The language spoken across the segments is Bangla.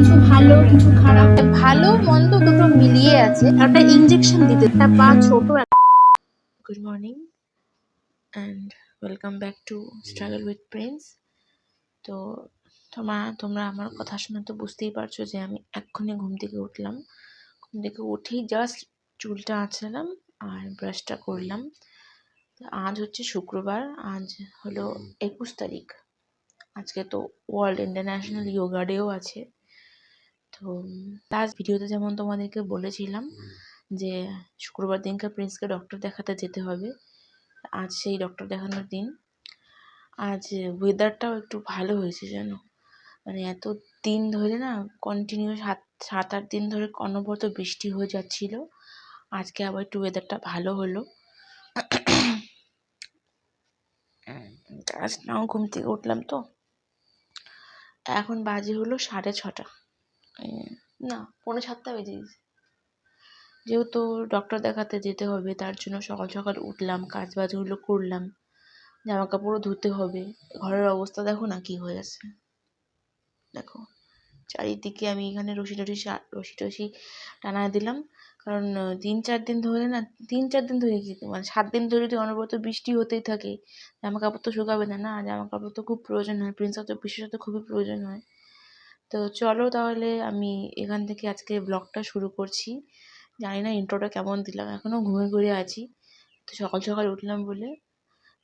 কিছু ভালো কিছু খারাপ? ভালো মন্দ দুটো মিলিয়ে আছে। একটা ইঞ্জেকশন দিতে। একটা পা ছোট good morning and welcome back to struggle with Prince তো তোমরা তোমরা আমার কথা শুনে তো বুঝতেই পারছ যে আমি এক্ষুনি ঘুম থেকে উঠলাম। ঘুম থেকে উঠেই জাস্ট চুলটা আঁচড়ালাম আর ব্রাশটা করলাম। আজ হচ্ছে শুক্রবার আজ হলো একুশ তারিখ। আজকে তো ওয়ার্ল্ড ইন্টারন্যাশনাল যোগা ডেও আছে। তো লাস্ট ভিডিওতে যেমন তোমাদেরকে বলেছিলাম যে শুক্রবার দিনকে প্রিন্সকে ডক্টর দেখাতে যেতে হবে। আজ সেই ডক্টর দেখানোর দিন। আজ ওয়েদারটাও একটু ভালো হয়েছে জানো? মানে এত দিন ধরে না কন্টিনিউ সাত সাত আট দিন ধরে অনবরত বৃষ্টি হয়ে যাচ্ছিল। আজকে আবার একটু ওয়েদারটা ভালো হলো। আজ নাও ঘুম থেকে উঠলাম তো। এখন বাজে হলো সাড়ে ছটা। না, পৌনে সাতটা বেজে গেছে। যেহেতু ডক্টর দেখাতে যেতে হবে, তার জন্য সকাল সকাল উঠলাম কাজ বাজগুলো করলাম জামা কাপড়ও ধুতে হবে। ঘরের অবস্থা দেখো না কি হয়ে আছে। দেখো, চারিদিকে আমি এখানে রশি টসি রশি টসি টানায় দিলাম। কারণ তিন চার দিন ধরে না, তিন চার দিন ধরে মানে সাত দিন ধরে যদি অনবরত বৃষ্টি হতেই থাকে জামা কাপড় তো শুকাবে না না? জামা কাপড় তো খুব প্রয়োজন হয়, প্রিন্সের তো, বিশেষত খুবই প্রয়োজন হয়। তো চলো তাহলে আমি এখান থেকে আজকে ব্লগটা শুরু করছি। জানি না ইন্ট্রোটা কেমন দিলাম এখনও ঘুমিয়ে ঘুরে আছি। তো সকাল সকাল উঠলাম বলে।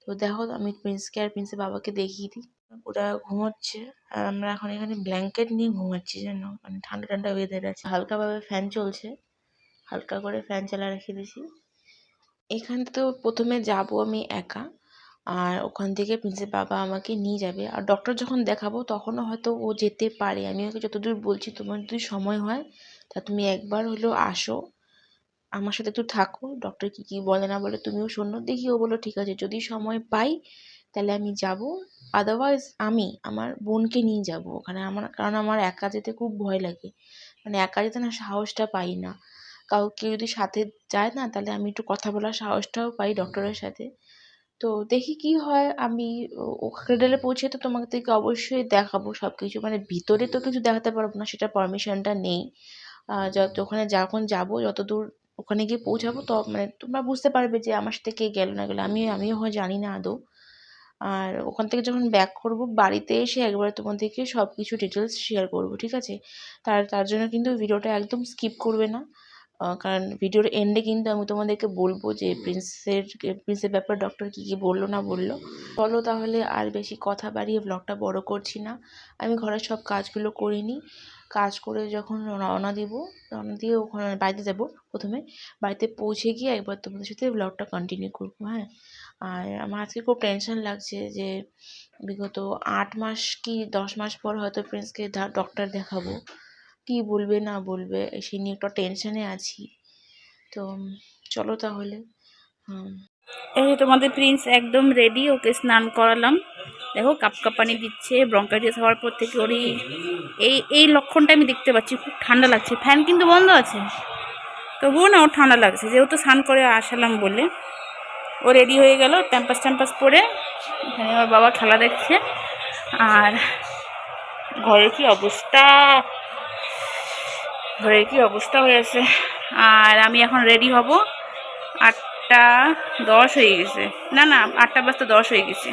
তো দেখো আমি প্রিন্সকে আর প্রিন্সের বাবাকে দেখিয়ে দিই। ওরা ঘুমোচ্ছে আর আমরা এখন এখানে ব্ল্যাঙ্কেট নিয়ে ঘুমাচ্ছি যেন মানে ঠান্ডা ঠান্ডা ওয়েদার আছে। হালকাভাবে ফ্যান চলছে। হালকা করে ফ্যান চালা রেখে দিয়েছি এখান তো প্রথমে যাব আমি একা। আর ওখান থেকে প্রিন্সের বাবা আমাকে নিয়ে যাবে। আর ডক্টর যখন দেখাবো, তখনও হয়তো ও যেতে পারে। আমি ওকে যতদূর বলছি, তোমার যদি সময় হয়, তা তুমি একবার হলেও আসো। আমার সাথে একটু থাকো। ডক্টর কী কী বলে না বলে তুমিও শোনো। দেখি ও বলল, ঠিক আছে, যদি সময় পাই, তাহলে আমি যাব। আদারওয়াইজ আমি আমার বোনকে নিয়ে যাব ওখানে। আমার, কারণ আমার একা যেতে খুব ভয় লাগে। মানে একা যেতে না, সাহসটা পাই না। কাউকে যদি সাথে যায় না, তাহলে আমি একটু কথা বলার সাহসটাও পাই ডক্টরের সাথে। তো দেখি কি হয়। আমি ওখানে পৌঁছে তো তোমাদেরকে অবশ্যই দেখাবো সব কিছু মানে ভিতরে তো কিছু দেখাতে পারব না সেটা পারমিশনটা নেই। যত ওখানে যখন যাব, যত দূর ওখানে গিয়ে পৌঁছাবো, তো মানে তোমরা বুঝতে পারবে যে আমার সাথে কে গেলো না গেলো। আমি আমিও হয় জানি না আদৌ। আর ওখান থেকে যখন ব্যাক করব, বাড়িতে এসে একবারে তোমাদেরকে সব কিছু ডিটেলস শেয়ার করব, ঠিক আছে? তার তার জন্য কিন্তু ভিডিওটা একদম স্কিপ করবে না। কারণ ভিডিওর এন্ডে কিন্তু আমি তোমাদেরকে বলব যে প্রিন্সের প্রিন্সের ব্যাপারে ডক্টর কী কী বলল না বলল। চলো তাহলে আর বেশি কথা বাড়িয়ে ব্লগটা বড় করছি না। আমি ঘরের সব কাজগুলো করে নিই। কাজ করে যখন রওনা দিব, রওনা দিয়ে ওখানে বাড়িতে যাব প্রথমে। বাড়িতে পৌঁছে গিয়ে একবার তোমাদের সাথে ব্লগটা কন্টিনিউ করব হ্যাঁ। আর আমার আজকে খুব টেনশন লাগছে যে বিগত আট মাস কি দশ মাস পর হয়তো প্রিন্সকে ডক্টর দেখাবো। কি বলবে, না বলবে, সে নিয়ে একটা টেনশনে আছি। তো চলো তাহলে। এই তোমাদের প্রিন্স একদম রেডি ওকে স্নান করালাম। দেখো, কাপ কাপানি দিচ্ছে ব্রঙ্কাইটিস হওয়ার পর থেকে ওরই এই এই লক্ষণটা আমি দেখতে পাচ্ছি, খুব ঠান্ডা লাগছে। ফ্যান কিন্তু বন্ধ আছে? তবুও না, ওর ঠান্ডা লাগছে। যেহেতু স্নান করে আসালাম বলে, ও রেডি হয়ে গেল ট্যাম্পাস ট্যাম্পাস পরে এখানে আমার বাবা খেলা দেখছে। আর ঘরের কি অবস্থা? ঘরের কি অবস্থা হয়ে আছে আর আমি এখন রেডি হব। আটটা দশ হয়ে গেছে। না না, আটটা বাজতে দশ হয়ে গেছে।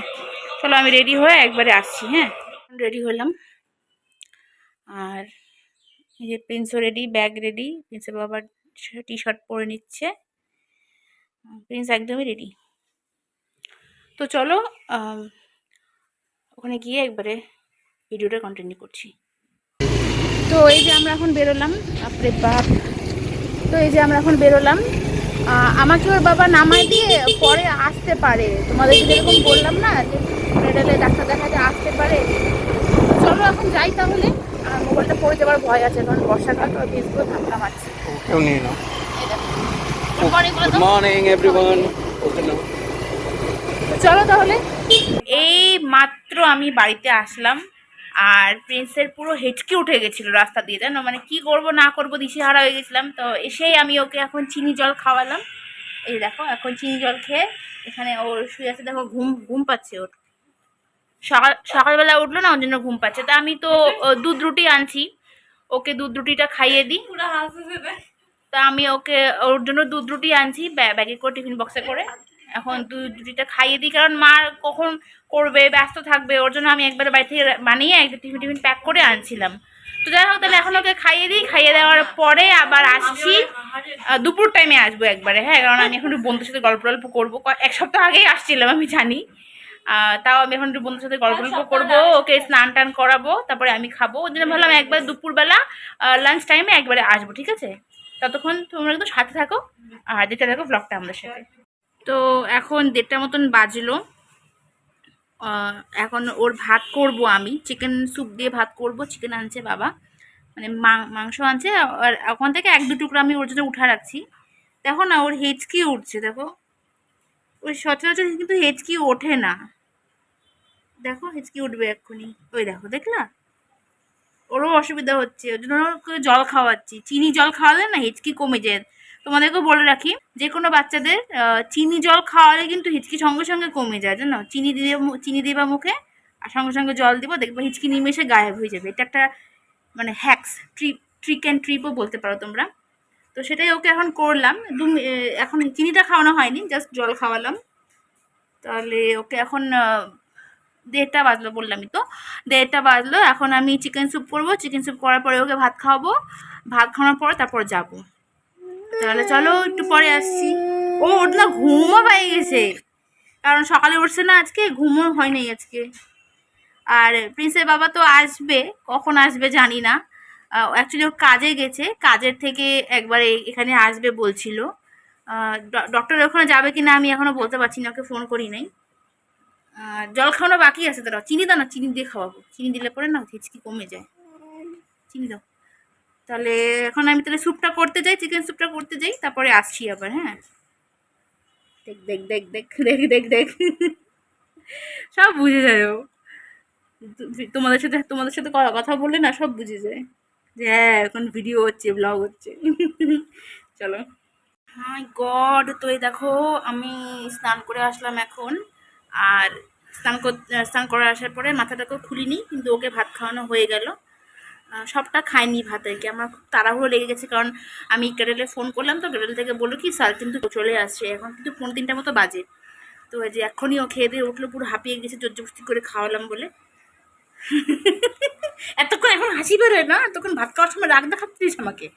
চলো আমি রেডি হয়ে একবারে আসছি হ্যাঁ? রেডি হলাম। আর এই যে প্রিন্সও রেডি ব্যাগ রেডি প্রিন্সের বাবার টি শার্ট পরে নিচ্ছে। প্রিন্স একদমই রেডি তো চলো ওখানে গিয়ে একবারে ভিডিওটা কন্টিনিউ করছি। তো এই যে আমরা এখন বেরোলাম। বাপরে বাপ। তো এই যে আমরা এখন বেরোলাম। আমাকে ওর বাবা নামায় দিয়ে পরে আসতে পারে। তোমাদের যেরকম বললাম না যে মেডেলে ডাক্তার দেখাতে আসতে পারে। চলো এখন যাই তাহলে। আর মোবাইলটা পড়ে যাওয়ার ভয় আছে কারণ বর্ষাকাল তো ভিজবো ধাক্কা মারছে। কেউ নিয়ে নাও। গুড মর্নিং এভরিওয়ান চলো তাহলে। এই মাত্র আমি বাড়িতে আসলাম। আর প্রিন্সের পুরো হেঁচকে উঠে গেছিল রাস্তা দিয়ে জানো? মানে কি করব না করব দিশেহারা হয়ে গেছিলাম। তো এসেই আমি ওকে এখন চিনি জল খাওয়ালাম। এই দেখো এখন চিনি জল খেয়ে এখানে ওর শুয়ে আছে দেখো ঘুম ঘুম পাচ্ছে ওর। সকাল সকালবেলা উঠল না ওর জন্য ঘুম পাচ্ছে। তা আমি তো ও, দুধ রুটি আনছি। ওকে দুধ রুটিটা খাইয়ে দিই। তা আমি ওকে ওর জন্য দুধ রুটি আনছি ব্যা- ব্যাগে করে টিফিন বক্সে করে। এখন রুটিটা খাইয়ে দিই, কারণ মা কখন করবে, ব্যস্ত থাকবে, ওর জন্য আমি একবার বাড়ি থেকে বানিয়ে একটা টিফিন টিফিন প্যাক করে আনছিলাম। তো যাই হোক, তাহলে এখন ওকে খাইয়ে দিই, খাইয়ে দেওয়ার পরে আবার আসছি। দুপুর টাইমে আসব একবারে হ্যাঁ কারণ আমি এখন বন্ধুর সাথে গল্প টল্প করব। এক সপ্তাহ আগেই আসছিলাম, আমি জানি। তাও আমি এখন একটু বন্ধুর সাথে গল্প টল্প করব, ওকে স্নান টান করাবো, তারপরে আমি খাব। ওই জন্য ভাবলাম একবার দুপুরবেলা লাঞ্চ টাইমে একবারে আসব, ঠিক আছে? ততক্ষণ তোমরা একটু সাথে থাকো, আর দেখতে থাকো ব্লগটা আমাদের সাথে। তো এখন দেড়টা মতন বাজলো। এখন ওর ভাত করব আমি। চিকেন স্যুপ দিয়ে ভাত করব চিকেন আনছে বাবা। মানে মাংস আনছে আর ওখান থেকে এক দু টুকরো আমি ওর জন্য উঠা রাখছি। দেখো না, ওর হেঁচকি উঠছে, দেখো। ওই সচরাচর কিন্তু হেঁচকি ওঠে না। দেখো হেঁচকি উঠবে এক্ষুনি। ওই দেখো, দেখলা? ওরও অসুবিধা হচ্ছে। ওই জন্য জল খাওয়াচ্ছি। চিনি জল খাওয়ালে না হেঁচকি কমে যায়। তোমাদেরকেও বলে রাখি, যে কোনো বাচ্চাদের চিনি জল খাওয়ালে কিন্তু হিচকি সঙ্গে সঙ্গে কমে যায়, জানো? চিনি দিয়ে চিনি দিবা মুখে, আর সঙ্গে সঙ্গে জল দিব, দেখবে হিচকি নিমেষে গায়েব হয়ে যাবে। এটা একটা মানে হ্যাক্স ট্রিপ ট্রিক অ্যান্ড ট্রিপও বলতে পারো তোমরা। তো সেটাই ওকে এখন করলাম। দু এখন চিনিটা খাওয়ানো হয়নি জাস্ট জল খাওয়ালাম। তাহলে ওকে এখন দেড়টা বাজলো বললামই তো। দেড়টা বাজলো, এখন আমি চিকেন স্যুপ করব। চিকেন স্যুপ করার পরে ওকে ভাত খাওয়াবো। ভাত খাওয়ানোর পর তারপর যাব। তাহলে চলো একটু পরে আসছি। ও, ওর না ঘুমও পেয়ে গেছে। কারণ সকালে উঠছে না আজকে, ঘুমও হয় নাই আজকে। আর প্রিন্সের বাবা তো আসবে, কখন আসবে জানি না। অ্যাকচুয়ালি ও কাজে গেছে, কাজের থেকে একবারে এখানে আসবে বলছিল। ডক্টর ওখানে যাবে কি না আমি এখনও বলতে পারছি না, ওকে ফোন করি নাই। জল খাওয়ানো বাকি আছে তারা চিনি দাও না, চিনি দিয়ে খাওয়াবো। চিনি দিলে পরে না হিচকি কমে যায়। চিনি দাও। তাহলে এখন আমি তাহলে স্যুপটা করতে যাই চিকেন স্যুপটা করতে যাই, তারপরে আসছি আবার হ্যাঁ? দেখ দেখ দেখ দেখ দেখ দেখ দেখ। সব বুঝে যায় ও। তোমাদের সাথে তোমাদের সাথে কথা বললে না, সব বুঝে যায়। যে হ্যাঁ এখন ভিডিও হচ্ছে ব্লগ হচ্ছে। চলো। হাই গড তো এই দেখো, আমি স্নান করে আসলাম এখন। আর স্নান স্নান করে আসার পরে মাথাটাকেও খুলিনি, কিন্তু ওকে ভাত খাওয়ানো হয়ে গেল। সবটা খাইনি ভাত আর কি। আমার খুব তাড়াহুড়ো লেগে গেছে কারণ আমি কেরেলে ফোন করলাম তো কেরেল থেকে বলল কি, স্যার কিন্তু চলে আসছে। এখন কিন্তু পৌনে তিনটা মতো বাজে। তো যে এখনই ও খেয়ে দিয়ে উঠল, পুরো হাঁপিয়ে গেছে জোর জবস্তি করে খাওয়ালাম বলে। এতক্ষণ এখন হাসি বেরোয় না? এতক্ষণ ভাত খাওয়ার সময় রাগ দেখাচ্ছিস আমাকে?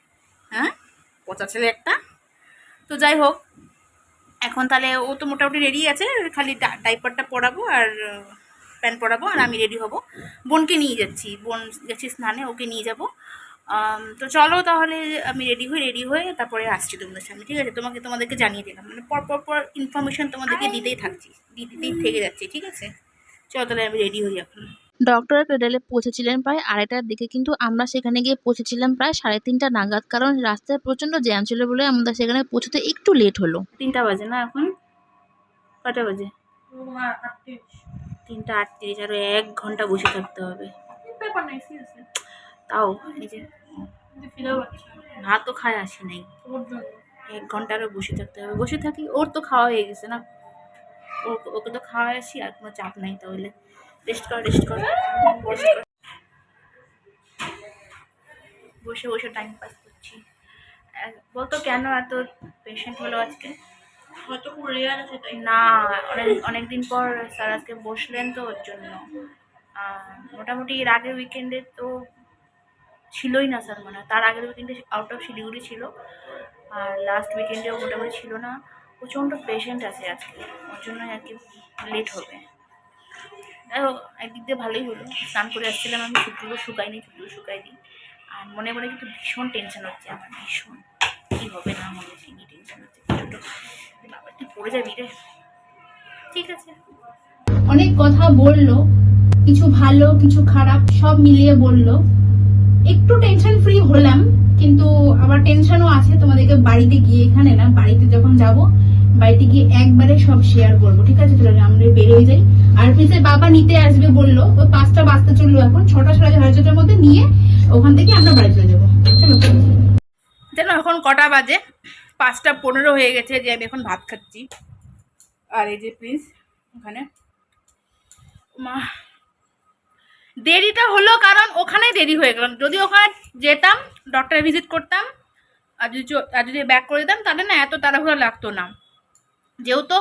হ্যাঁ? পচা ছেলে একটা। তো যাই হোক, এখন তাহলে ও তো মোটামুটি রেডি আছে, খালি ডাইপারটা পরাবো আর প্যান্ট পরাবো আর আমি রেডি হব। বোনকে নিয়ে যাচ্ছি। বোন গেছি স্নানে ওকে নিয়ে যাব। তো চলো তাহলে আমি রেডি হয়ে রেডি হয়ে তারপরে আসছি তোমাদের সামনে ঠিক আছে? তোমাকে তোমাদেরকে জানিয়ে দিলাম। মানে পর পর পর ইনফরমেশন তোমাদেরকে দিতেই থাকছি দিতেই থেকে যাচ্ছি ঠিক আছে? চলো তাহলে আমি রেডি হই এখন। ডক্টর ক্রেডেলে পৌঁছেছিলেন প্রায় আড়াইটার দিকে কিন্তু আমরা সেখানে গিয়ে পৌঁছেছিলাম প্রায় সাড়ে তিনটা নাগাদ কারণ রাস্তায় প্রচণ্ড জ্যাম ছিল বলে আমাদের সেখানে পৌঁছতে একটু লেট হলো। তিনটা বাজে না এখন? কটা বাজে? তিনটা আটত্রিশ আরও এক ঘণ্টা বসে থাকতে হবে। তাও এই যে ভাতও খায় আসি নাই। এক ঘণ্টা আরও বসে থাকতে হবে। বসে থাকি ওর তো খাওয়া হয়ে গেছে না। ওকে তো খাওয়া আসি আর কোনো চাপ নাই তাহলে। রেস্ট কর রেস্ট কর। বসে বসে টাইম পাস করছি। বলতো কেন এত পেশেন্ট হলো আজকে? না, অনেক, অনেকদিন পর স্যার আজকে বসলেন তো ওর জন্য। মোটামুটি এর আগের উইকেন্ডে তো ছিলই না স্যার মানে তার আগের উইকেন্ডে আউট অফ শিলিগুড়ি ছিল। আর লাস্ট উইকেন্ডেও মোটামুটি ছিল না। প্রচণ্ড পেশেন্ট আছে আজকে। ওর জন্য আর কি লেট হবে। যাই হোক, একদিক দিয়ে ভালোই হলো। স্নান করে আসছিলাম আমি, চুলগুলো শুকাইনি, চুলগুলো শুকাই দিই আর মনে মনে কিন্তু ভীষণ টেনশন হচ্ছে আমার, ভীষণ। কী হবে না হবে সেই টেনশন হচ্ছে। ছোটো তুই পড়ে যাবি রে। ঠিক আছে। অনেক কথা বলল কিছু ভালো কিছু খারাপ সব মিলিয়ে বলল। একটু টেনশন ফ্রি হলাম কিন্তু আবার টেনশনও আছে তোমাদেরকে বাড়িতে গিয়ে এখানে না বাড়িতে যখন যাব বাড়িতে গিয়ে একবারে সব শেয়ার করব ঠিক আছে? তাহলে আমরা বেরোয় যাই। আর প্রিন্সের বাবা নিতে আসবে বলল ওই পাঁচটা বাজতে চলল এখন ছটা সাড়ে সাড়ে ছটার মধ্যে নিয়ে ওখান থেকে আমরা বাড়ি চলে যাব। চলো। জানো এখন কটা বাজে? পাঁচটা পনেরো হয়ে গেছে যে আমি এখন ভাত খাচ্ছি। আর এই যে প্লিজ ওখানে। মা, দেরিটা হলো কারণ ওখানে দেরি হয়ে গেল। যদি ওখানে যেতাম ডক্টর ভিজিট করতাম, আর যদি আর যদি ব্যাক করে দিতাম, তাহলে না এত তাড়াহুড়ো লাগতো না। যেহেতু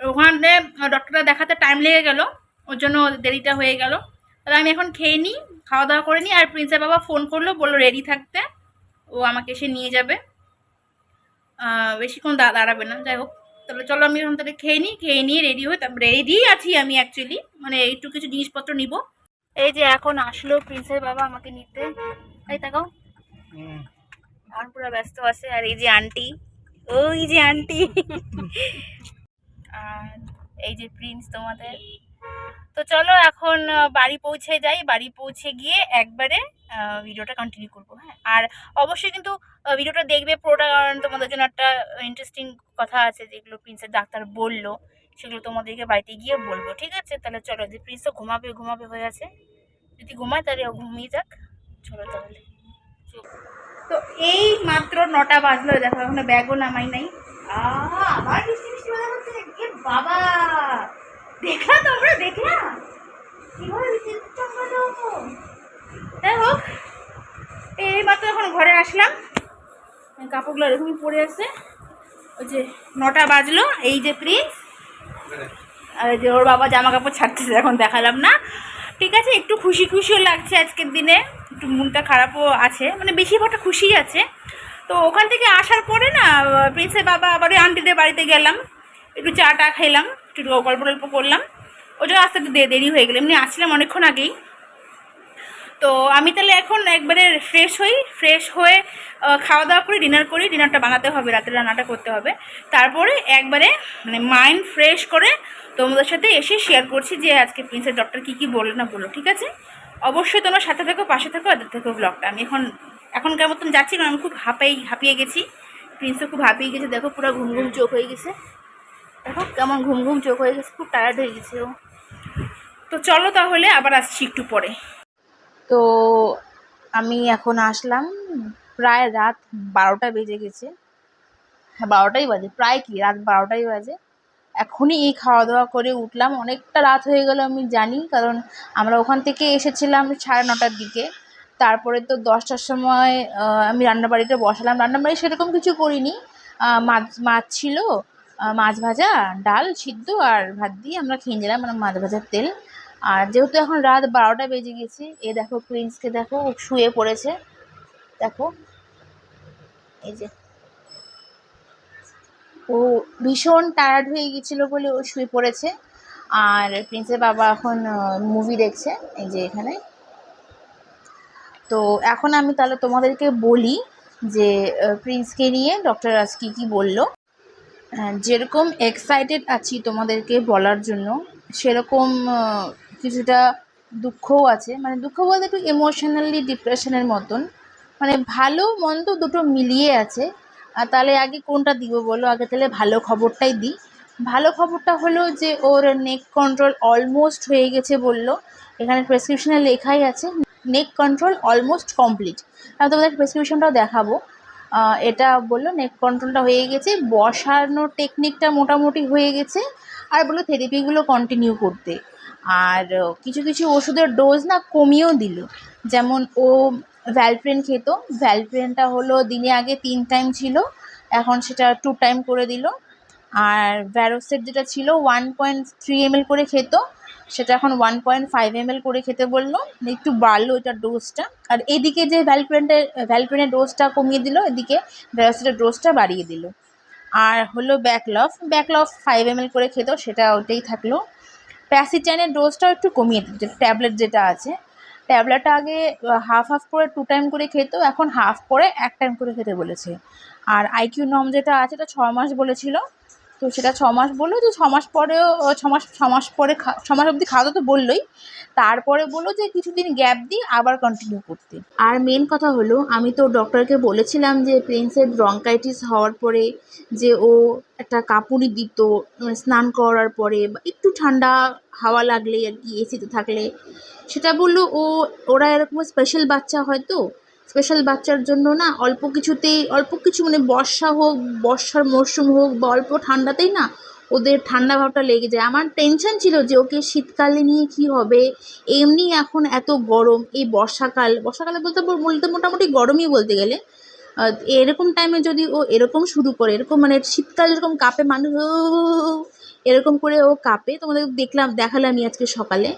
ওখানে ডক্টরটা দেখাতে টাইম লেগে গেল, ওর জন্য দেরিটা হয়ে গেল। তাহলে আমি এখন খেয়ে নিই খাওয়া দাওয়া করে নিই, আর প্রিন্সের বাবা ফোন করল, বলল রেডি থাকতে। ও আমাকে এসে নিয়ে যাবে। বেশিক্ষণ দা- দাঁড়াবে না। যাই হোক তাহলে চলো আমি এখন তাহলে খেয়ে নিই খেয়ে নিয়ে রেডি হই তারপরে রেডি আছি আমি অ্যাকচুয়ালি মানে একটু কিছু জিনিসপত্র নিব। এই যে এখন আসলো প্রিন্সের বাবা আমাকে নিতে। এই তাকাও। এখন পুরো ব্যস্ত আছে। আর এই যে আন্টি ওই যে আন্টি আর এই যে প্রিন্স তোমাদের। তো চলো এখন বাড়ি পৌঁছে যাই। বাড়ি পৌঁছে গিয়ে একবারে ভিডিওটা কন্টিনিউ করব হ্যাঁ? আর অবশ্যই কিন্তু ভিডিওটা দেখবে পুরোটা, কারণ তোমাদের জন্য একটা ইন্টারেস্টিং কথা আছে যেগুলো প্রিন্সের ডাক্তার বলল, সেগুলো তোমাদেরকে বাড়িতে গিয়ে বলব, ঠিক আছে? তাহলে চলো, যে প্রিন্স তো ঘুমাবে ঘুমাবে হয়ে আছে। যদি ঘুমায়, তাহলে ঘুমিয়ে যাক। চলো তাহলে। তো এই মাত্র নটা বাজলো, দেখো, এখনও ব্যাগও নামাই নাই। আবার বাবা! দেখলা তোমরা দেখলা কীভাবে বৃষ্টি চমকালো যাই হোক এই মাত্র এখন ঘরে আসলাম। কাপড়গুলো এরকমই পরে আছে। ওই যে নটা বাজলো, এই যে প্রিন্স। আর যে ওর বাবা জামা কাপড় ছাড়তেছে, এখন দেখালাম না। ঠিক আছে, একটু খুশি খুশিও লাগছে আজকের দিনে। একটু মনটা খারাপও আছে। মানে বেশিরভাগটা খুশি আছে। তো ওখান থেকে আসার পরে না, প্রিন্সের বাবা আবার ওই আন্টিদের বাড়িতে গেলাম। একটু চা টা খেলাম। একটু গল্প টল্প করলাম। ওই জন্য আসতে একটু দেরি হয়ে গেলো। এমনি আসছিলাম অনেকক্ষণ আগেই। তো আমি তাহলে এখন একবারে ফ্রেশ হই। ফ্রেশ হয়ে খাওয়া দাওয়া করি ডিনার করি। ডিনারটা বানাতে হবে, রাতের রান্নাটা করতে হবে। তারপরে একবারে মানে মাইন্ড ফ্রেশ করে তোমাদের সাথে এসে শেয়ার করছি যে আজকে প্রিন্সের ডক্টর কী কী বলল না বলল, ঠিক আছে? অবশ্যই তোমার সাথে থেকো, পাশে থেকো ওদের থেকো ব্লগটা আমি এখন, এখনকার মতন যাচ্ছি কারণ আমি খুব হাঁপাই হাঁপিয়ে গেছি। প্রিন্সও খুব হাঁপিয়ে গেছে। দেখো পুরো ঘুম ঘুম চোখ হয়ে গেছে। দেখো কেমন ঘুম ঘুম চোখ হয়ে গেছে, খুব টায়ার্ড হয়ে গেছে ও। তো চলো তাহলে, আবার আসছি একটু পরে। তো আমি এখন আসলাম, প্রায় রাত বারোটা বেজে গেছে। হ্যাঁ বারোটাই বাজে, প্রায় কি? রাত বারোটাই বাজে। এখনই এই খাওয়া দাওয়া করে উঠলাম। অনেকটা রাত হয়ে গেল, আমি জানি, কারণ আমরা ওখান থেকে এসেছিলাম সাড়ে নটার দিকে। তারপরে তো দশটার সময় আমি রান্নাবাড়িতে বসালাম। রান্নাবাড়ি সেরকম কিছু করিনি। মাছ মাছ ছিল মাছ ভাজা, ডাল, সিদ্ধ আর ভাত দিয়ে আমরা খেয়ে নিলাম মানে মাছ ভাজার তেল। আর যেহেতু এখন রাত বারোটা বেজে গেছে, এ দেখো প্রিন্সকে দেখো শুয়ে পড়েছে। দেখো, এই যে। ও ভীষণ টায়ার্ড হয়ে গেছিল বলে ও শুয়ে পড়েছে। আর প্রিন্সের বাবা এখন মুভি দেখছে, এই যে এখানে। তো এখন আমি তাহলে তোমাদেরকে বলি যে প্রিন্সকে নিয়ে ডক্টর আজ কী কী বলল। যেরকম এক্সাইটেড আছি তোমাদেরকে বলার জন্য, সেরকম কিছুটা দুঃখও আছে। মানে দুঃখ বলতে একটু ইমোশনালি ডিপ্রেশনের মতন। মানে ভালো, মন্দ দুটো মিলিয়ে আছে। আর তাহলে আগে কোনটা দিব বলো? আগে তাহলে ভালো খবরটাই দিই। ভালো খবরটা হলো যে, ওর নেক কন্ট্রোল অলমোস্ট হয়ে গেছে বলল। এখানে প্রেসক্রিপশনে লেখাই আছে নেক কন্ট্রোল অলমোস্ট কমপ্লিট আমি তোমাদের প্রেসক্রিপশনটাও দেখাবো। এটা বলল নেক কন্ট্রোলটা হয়ে গেছে, বসানোর টেকনিকটা মোটামুটি হয়ে গেছে, আর বলল থেরাপিগুলো কন্টিনিউ করতে। আর কিছু কিছু ওষুধের ডোজ না কমিয়েও দিল। যেমন ও ভ্যালপ্রেন খেত ভ্যালপ্রেনটা হলো দিনে আগে তিন টাইম ছিল, এখন সেটা টু টাইম করে দিল। আর ভ্যারোসেট যেটা ছিল ওয়ান পয়েন্ট থ্রি এমএল করে খেত সেটা এখন ওয়ান পয়েন্ট ফাইভ এমএল করে খেতে বলল। একটু বাড়লো এটার ডোজটা আর এদিকে যে ভ্যালপ্রেনটের ভ্যালপ্রেনের ডোজটা কমিয়ে দিল, এদিকে ভ্যারোসেটের ডোজটা বাড়িয়ে দিল। আর হলো ব্যাকলফ ব্যাকলফ ফাইভ এমএল করে খেত সেটা ওটাই থাকল। প্যাসিটাইনের ডোজটাও একটু কমিয়ে দিচ্ছে ট্যাবলেট যেটা আছে। ট্যাবলেটটা আগে হাফ হাফ করে টু টাইম করে খেত, এখন হাফ করে, এক টাইম করে খেতে বলেছে। আর আইকিউ নম যেটা আছে, এটা ছ মাস বলেছিল। তো সেটা ছ মাস বলল যে ছ মাস পরেও ছ মাস ছ মাস পরে খা ছ মাস অবধি খাওয়াতে তো বললোই। তারপরে বলল যে কিছুদিন গ্যাপ দিই, আবার কন্টিনিউ করতে। আর মেন কথা হলো, আমি তো ডক্টরকে বলেছিলাম যে প্রিন্সের ব্রঙ্কাইটিস হওয়ার পরে যে ও একটা কাপুনি দিত মানে স্নান করার পরে, বা একটু ঠান্ডা হাওয়া লাগলে আর কি এসিতে থাকলে। সেটা বলল ও, ওরা এরকম স্পেশাল বাচ্চা হয়তো স্পেশাল বাচ্চার জন্য না অল্প কিছুতেই, অল্প কিছু মানে বর্ষা হোক, বর্ষার মরশুম হোক বা অল্প ঠান্ডাতেই না ওদের ঠান্ডা ভাবটা লেগে যায়। আমার টেনশন ছিল যে ওকে শীতকালে নিয়ে কি হবে? এমনি এখন এত গরম, এই বর্ষাকাল, বর্ষাকালে বলতে বলতে মোটামুটি গরমই বলতে গেলে। এরকম টাইমে যদি ও এরকম শুরু করে, এরকম মানে শীতকাল যেরকম কাঁপে মানুষ এরকম করে ও কাঁপে। তোমাদের দেখলাম, দেখালামই আজকে সকালে।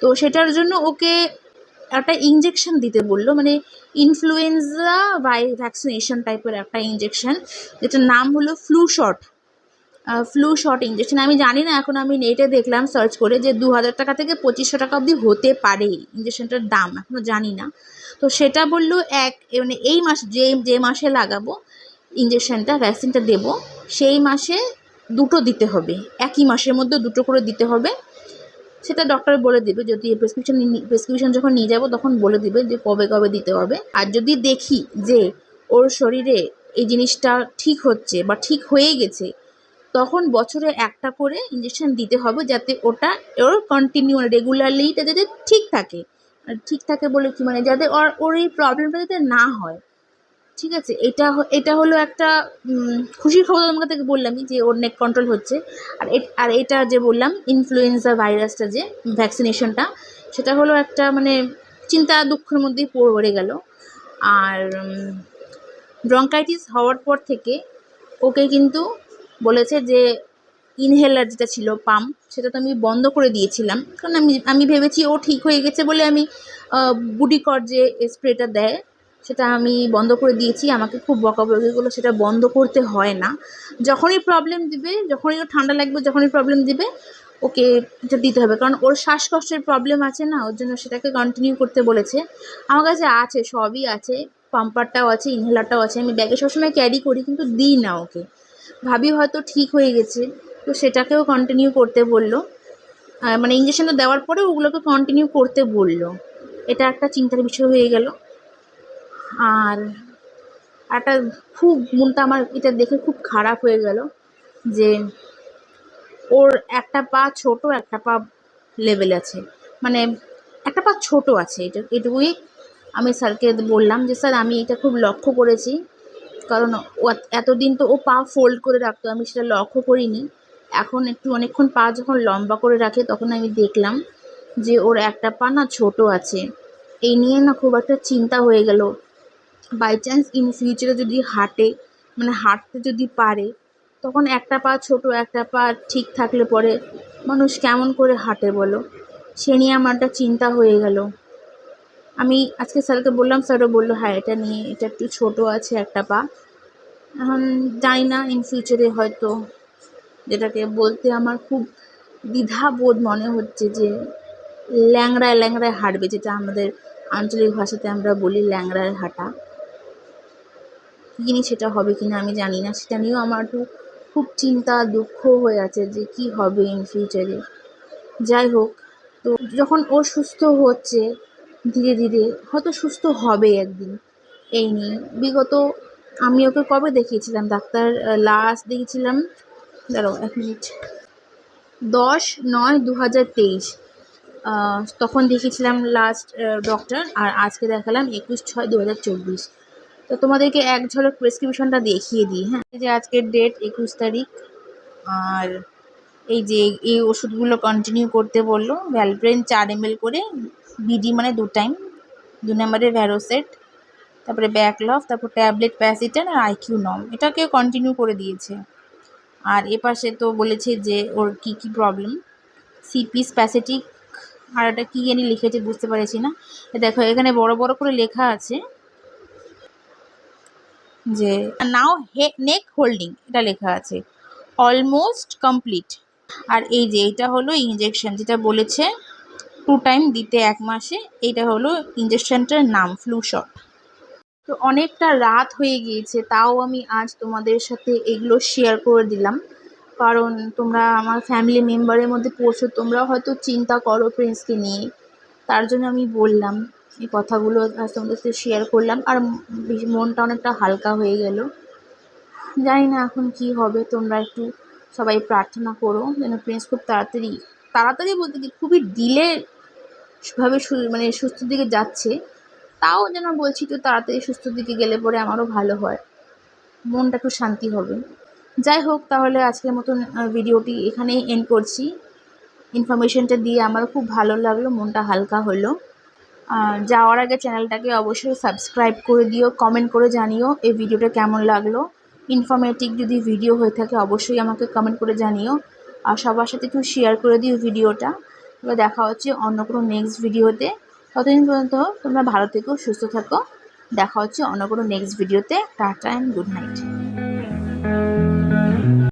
তো সেটার জন্য ওকে একটা ইঞ্জেকশন দিতে বলল মানে ইনফ্লুয়েঞ্জা বাই ভ্যাকসিনেশন টাইপের একটা ইঞ্জেকশন যেটার নাম হলো flu shot flu shot injection আমি জানি না, এখন আমি নেটে দেখলাম সার্চ করে যে দু হাজার টাকা থেকে পঁচিশশো টাকা অবধি হতে পারে ইঞ্জেকশনটার দাম এখনও জানি না। তো সেটা বলল এক মানে এই মাস যে যে মাসে লাগাবো ইঞ্জেকশনটা ভ্যাকসিনটা দেবো, সেই মাসে দুটো দিতে হবে। একই মাসের মধ্যে দুটো করে দিতে হবে। সেটা ডক্টর বলে দেবে। যদি প্রেসক্রিপশন প্রেসক্রিপশন যখন নিয়ে যাব, তখন বলে দিবে যে কবে কবে দিতে হবে। আর যদি দেখি যে ওর শরীরে এই জিনিসটা ঠিক হচ্ছে বা ঠিক হয়ে গেছে, তখন বছরে একটা করে ইঞ্জেকশন দিতে হবে যাতে ওটা ওর কন্টিনিউ রেগুলারলি এটা যাতে ঠিক থাকে। ঠিক থাকে বলে কি মানে যাতে ওর ওর এই প্রবলেমটা যাতে না হয়। ঠিক আছে, এটা এটা হলো একটা খুশির খবর তোমাকে থেকে বললামই যে ওর নেক কন্ট্রোল হচ্ছে। আর আর এটা যে বললাম ইনফ্লুয়েঞ্জা ভাইরাসটা যে ভ্যাকসিনেশনটা সেটা হলো একটা মানে চিন্তা দুঃখের মধ্যেই পড়ে গেল। আর ব্রঙ্কাইটিস হওয়ার পর থেকে ওকে কিন্তু বলেছে যে ইনহেলার যেটা ছিল পাম্প সেটা তো আমি বন্ধ করে দিয়েছিলাম। কারণ আমি আমি ভেবেছি ও ঠিক হয়ে গেছে বলে আমি বুডিকর যে স্প্রেটা দেয় সেটা আমি বন্ধ করে দিয়েছি। আমাকে খুব বকাবকিগুলো সেটা বন্ধ করতে হয় না। যখনই প্রবলেম দিবে, যখনই ওর ঠান্ডা লাগবে, যখনই প্রবলেম দিবে, ওকে এটা দিতে হবে। কারণ ওর শ্বাসকষ্টের প্রবলেম আছে না, ওর জন্য সেটাকে কন্টিনিউ করতে বলেছে। আমার কাছে আছে, সবই আছে। পাম্পারটাও আছে ইনহেলারটাও আছে। আমি ব্যাগে সবসময় ক্যারি করি, কিন্তু দিই না ওকে। ভাবি হয়তো ঠিক হয়ে গেছে, তো সেটাকেও কন্টিনিউ করতে বলল। মানে ইঞ্জেকশনটা দেওয়ার পরে ওগুলোকে কন্টিনিউ করতে বলল। এটা একটা চিন্তার বিষয় হয়ে গেল। আর একটা খুব মনটা আমার এটা দেখে খুব খারাপ হয়ে গেল যে ওর একটা পা ছোট, একটা পা লেভেল আছে। মানে একটা পা ছোট আছে, এটা এটুকুই আমি স্যারকে বললাম যে, স্যার, আমি এটা খুব লক্ষ্য করেছি। কারণ এতদিন তো ও পা ফোল্ড করে রাখতো, আমি সেটা লক্ষ্য করিনি। এখন একটু অনেকক্ষণ পা যখন লম্বা করে রাখে, তখন আমি দেখলাম যে, ওর একটা পা না ছোট আছে। এই নিয়ে না খুব একটা চিন্তা হয়ে গেল। বাই চান্স ইন ফিউচারে যদি হাঁটে মানে হাঁটতে যদি পারে, তখন একটা পা ছোট, একটা পা ঠিক থাকলে পরে মানুষ কেমন করে হাঁটে বলো? সে নিয়ে আমার একটা চিন্তা হয়ে গেল। আমি আজকে স্যারকে বললাম, স্যারও বলল হ্যাঁ এটা নিয়ে, এটা একটু ছোট আছে একটা পা। এখন জানি না ইন ফিউচারে হয়তো যেটাকে বলতে আমার খুব দ্বিধাবোধ মনে হচ্ছে যে ল্যাংড়ায় ল্যাংড়ায় হাঁটবে, যেটা আমাদের আঞ্চলিক ভাষাতে আমরা বলি ল্যাংড়ায় হাঁটা। জিনিস সেটা হবে কি না আমি জানি না। সেটা নিয়েও আমার খুব চিন্তা, দুঃখ হয়ে আছে যে কি হবে ইন ফিউচারে যাই হোক, তো যখন ও সুস্থ হচ্ছে, ধীরে ধীরে, হয়তো সুস্থ হবে একদিন। এই নিয়ে, বিগত, আমি ওকে কবে দেখিয়েছিলাম? ডাক্তার লাস্ট দেখিয়েছিলাম, দাঁড়াও এক মিনিট দশ নয় দু হাজার তেইশ তখন দেখিয়েছিলাম লাস্ট ডক্টর আর আজকে দেখালাম একুশ ছয় দু হাজার চব্বিশ। তো তোমাদেরকে এক ঝলক প্রেসক্রিপশনটা দেখিয়ে দিই হ্যাঁ? এই যে আজকের ডেট একুশ তারিখ, আর এই যে এই ওষুধগুলো কন্টিনিউ করতে বলল ভ্যালপ্রেন চার এমএল করে বিডি মানে দু টাইম দু নম্বরের ভ্যারোসেট তারপরে ব্যাকলভ তারপর ট্যাবলেট প্যাসিটান আর আইকিউ নম এটাকে কন্টিনিউ করে দিয়েছে। আর এপাশে তো বলেছে যে ওর কী কী প্রবলেম সিপি স্প্যাসেটিক আর এটা কী জানি লিখেছে বুঝতে পারছি না। দেখো, এখানে বড় বড় করে লেখা আছে যে নাও হে নেক হোল্ডিং এটা লেখা আছে অলমোস্ট কমপ্লিট আর এই যে এটা হলো ইঞ্জেকশন যেটা বলেছে টু টাইম দিতে এক মাসে এইটা হলো ইঞ্জেকশনটার নাম ফ্লু শট তো অনেকটা রাত হয়ে গিয়েছে, তাও আমি আজ তোমাদের সাথে এগুলো শেয়ার করে দিলাম। কারণ তোমরা আমার ফ্যামিলি মেম্বারের মধ্যে পড়ছো তোমরা হয়তো চিন্তা করো প্রিন্সকে নিয়ে। তার জন্য আমি বললাম এই কথাগুলো আজ তোমাদের সাথে শেয়ার করলাম। আর মনটা অনেকটা হালকা হয়ে গেল। জানি না এখন কি হবে, তোমরা একটু সবাই প্রার্থনা করো যেন প্রিন্স খুব তাড়াতাড়ি তাড়াতাড়ি বলতে কি খুবই ডিলে ভাবে মানে সুস্থ দিকে যাচ্ছে। তাও যেন বলছি একটু তাড়াতাড়ি সুস্থ দিকে গেলে পরে আমারও ভালো হয়। মনটা একটু শান্তি হবে। যাই হোক, তাহলে আজকের মতন ভিডিওটি এখানেই এন্ড করছি। ইনফরমেশনটা দিয়ে আমার খুব ভালো লাগল, মনটা হালকা হলো। যাওয়ার আগে চ্যানেলটাকে অবশ্যই সাবস্ক্রাইব করে দিও কমেন্ট করে জানিও এই ভিডিওটা কেমন লাগল। ইনফরমেটিভ যদি ভিডিও হয়ে থাকে অবশ্যই আমাকে কমেন্ট করে জানিও আর সবার সাথে একটু শেয়ার করে দিও ভিডিওটা। এবার দেখা হচ্ছে অন্য কোনো নেক্সট ভিডিওতে ততদিন পর্যন্ত তোমরা ভালো থেকো, সুস্থ থাকো। দেখা হচ্ছে অন্য কোনো নেক্সট ভিডিওতে টাটা অ্যান্ড গুড নাইট